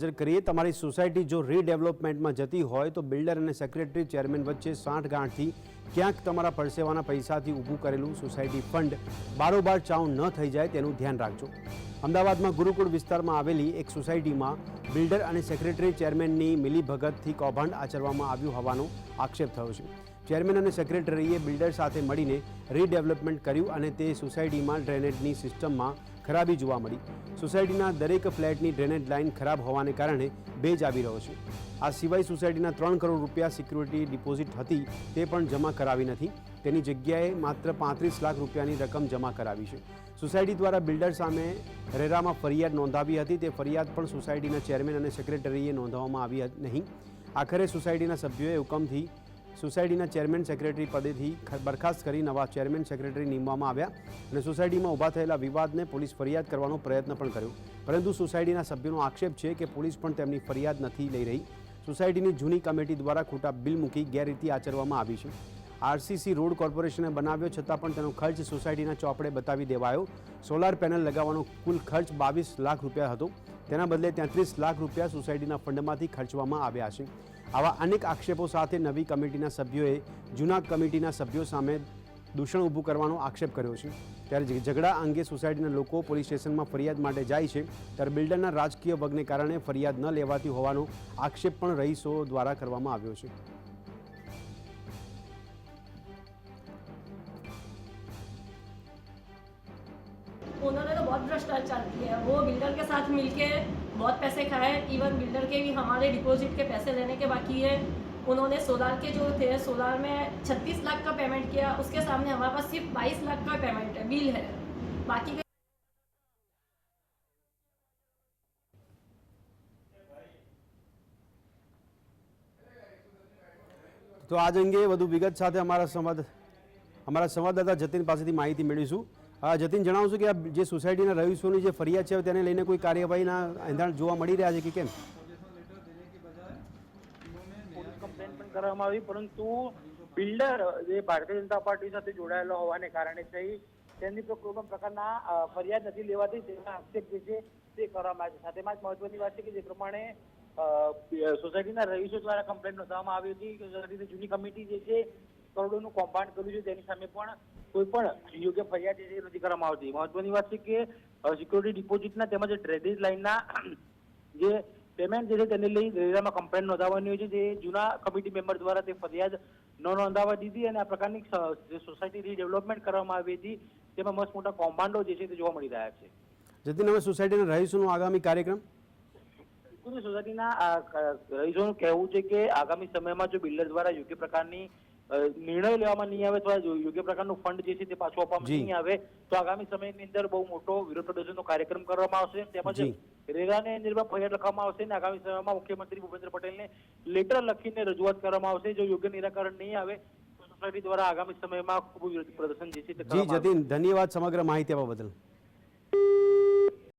નજર કરીએ, તમારી સોસાયટી જો રીડેવલપમેન્ટમાં જતી હોય તો બિલ્ડર અને સેક્રેટરી ચેરમેન વચ્ચે સાઠ ગાંઠથી ક્યાંક તમારા પરસેવાના પૈસાથી ઊભું કરેલું સોસાયટી ફંડ બારોબાર ચાઉ ન થઈ જાય તેનું ધ્યાન રાખજો. અમદાવાદમાં ગુરુકુળ વિસ્તારમાં આવેલી એક સોસાયટીમાં બિલ્ડર અને સેક્રેટરી ચેરમેનની મિલીભગતથી કૌભાંડ આચરવામાં આવ્યું હોવાનો આક્ષેપ થયો છે. ચેરમેન અને સેક્રેટરીએ બિલ્ડર સાથે મળીને રીડેવલપમેન્ટ કર્યું અને તે સોસાયટીમાં ડ્રેનેજની સિસ્ટમમાં ખરાબી જોવા મળી. સોસાયટીના દરેક ફ્લેટની ડ્રેનેજ લાઇન ખરાબ હોવાને કારણે ભેજ આવી રહ્યો છે. આ સિવાય સોસાયટીના ત્રણ કરોડ રૂપિયા સિક્યુરિટી ડિપોઝિટ હતી, તે પણ જમા કરાવી નથી. તેની જગ્યાએ માત્ર પાંત્રીસ લાખ રૂપિયાની રકમ જમા કરાવી છે. સોસાયટી દ્વારા બિલ્ડર સામે રેરામાં ફરિયાદ નોંધાવી હતી. તે ફરિયાદ પણ સોસાયટીના ચેરમેન અને સેક્રેટરીએ નોંધવામાં આવી નહીં. આખરે સોસાયટીના સભ્યોએ હુકમથી સોસાયટીના ચેરમેન સેક્રેટરી પદેથી બરખાસ્ત કરી નવા ચેરમેન સેક્રેટરી નીમવામાં આવ્યા અને સોસાયટીમાં ઊભા થયેલા વિવાદને પોલીસ ફરિયાદ કરવાનો પ્રયત્ન પણ કર્યો. પરંતુ સોસાયટીના સભ્યોનો આક્ષેપ છે કે પોલીસ પણ તેમની ફરિયાદ નથી લઈ રહી. સોસાયટીની જૂની કમિટી દ્વારા ખોટા બિલ મૂકી ગેરરીતિ આચરવામાં આવી છે. આરસીસી રોડ કોર્પોરેશને બનાવ્યો છતાં પણ તેનો ખર્ચ સોસાયટીના ચોપડે બતાવી દેવાયો. સોલાર પેનલ લગાવવાનો કુલ ખર્ચ બાવીસ લાખ રૂપિયા હતો. તેના બદલે તેત્રીસ લાખ રૂપિયા સોસાયટીના ફંડમાંથી ખર્ચવામાં આવ્યા છે. આવા અનેક આક્ષેપો સાથે નવી કમિટીના સભ્યોએ જૂના કમિટીના સભ્યો સામે દૂષણ ઊભું કરવાનો આક્ષેપ કર્યો છે ત્યારે ઝ- ઝઘડા અંગે સોસાયટીના લોકો પોલીસ સ્ટેશનમાં ફરિયાદ માટે જાય છે ત્યારે બિલ્ડરના રાજકીય વગને કારણે ફરિયાદ ન લેવાતી હોવાનો આક્ષેપ પણ રહીશો દ્વારા કરવામાં આવ્યો છે उन्होंने तो बहुत भ्रष्टाचार किया है वो बिल्डर के साथ मिलके बहुत पैसे खाए इवन बिल्डर के भी हमारे डिपॉजिट के पैसे लेने के बाकी है उन्होंने सोलार के जो थे सोलार में 36 लाख का पेमेंट किया उसके सामने हमारे पास सिर्फ 22 लाख का पेमेंट है बिल है बाकी के તો આજ અંગે વધુ વિગત સાથે અમારા સંવાદ અમારા સંવાદદાતા જતીન પાસેથી માહિતી મેળવીશું હા જતીન જણાવશું કે આ જે સોસાયટીના રહીશોની જે ફરિયાદ છે, તેને લઈને કોઈ કાર્યવાહીના એંધાણ જોવા મળી રહ્યા છે કે કેમ? કમ્પ્લેન પણ કરવામાં આવી, પરંતુ બિલ્ડર જે ભારતીય જનતા પાર્ટી સાથે જોડાયેલો હોવાને કારણે થઈ, તેમની પર કોઈ પણ પ્રકારના ફરિયાદ નથી લેવાતી, તેના આક્ષેપ જે છે, તે કરવામાં આવે છે. સાથેમાં જ મહત્વની વાત છે કે જે પ્રમાણે સોસાયટીના રહીશો દ્વારા કમ્પ્લેન નોંધવામાં આવી હતી સોસાયટીની જૂની કમિટી જે છે કરોડોનું કૌભાંડ કર્યું છે તેની સામે પણ કોઈ પણ યોગ્ય ફરિયાદ નથી કરવામાં આવતી. મહત્વની વાત છે કે સિક્યોરિટી ડિપોઝિટના તેમજ ડ્રેનેજ લાઇનના જે પેમેન્ટ જે છે તેને લઈ રેરામાં કમ્પ્લેન નોંધાવવાની હોય છે. જે જૂના કમિટી મેમ્બર દ્વારા તે ફરિયાદ ન નોંધાવા દીધી અને આ પ્રકારની જે સોસાયટી રીડેવલપમેન્ટ કરવામાં આવી હતી તેમાં મસ્ત મોટા કૌભાંડો જે છે તે જોવા મળી રહ્યા છે. જતીન હવે સોસાયટીના રહીશોનો આગામી કાર્યક્રમ? સોસાયટીના રહીશોનું કહેવું છે કે આગામી સમયમાં જો બિલ્ડર દ્વારા યોગ્ય પ્રકારની નિર્ણય લેવામાં નહીં આવે અથવા યોગ્ય પ્રકારનું ફંડ જે છે તે પાછું આપવામાં નહીં આવે તો આગામી સમયની અંદર બહુ મોટો વિરોધ પ્રદર્શનનો કાર્યક્રમ કરવામાં આવશે. તેમજ. રેરાને નિર્ભર ફરિયાદ લખવામાં આવશે અને આગામી સમયમાં મુખ્યમંત્રી ભૂપેન્દ્ર પટેલને લેટર લખીને રજૂઆત કરવામાં આવશે. જો યોગ્ય નિરાકરણ નહીં આવે તો સોસાયટી દ્વારા આગામી સમયમાં ખૂબ વિરોધ પ્રદર્શન જે છે જી જતીન ધન્યવાદ સમગ્ર માહિતી આપવા બદલ.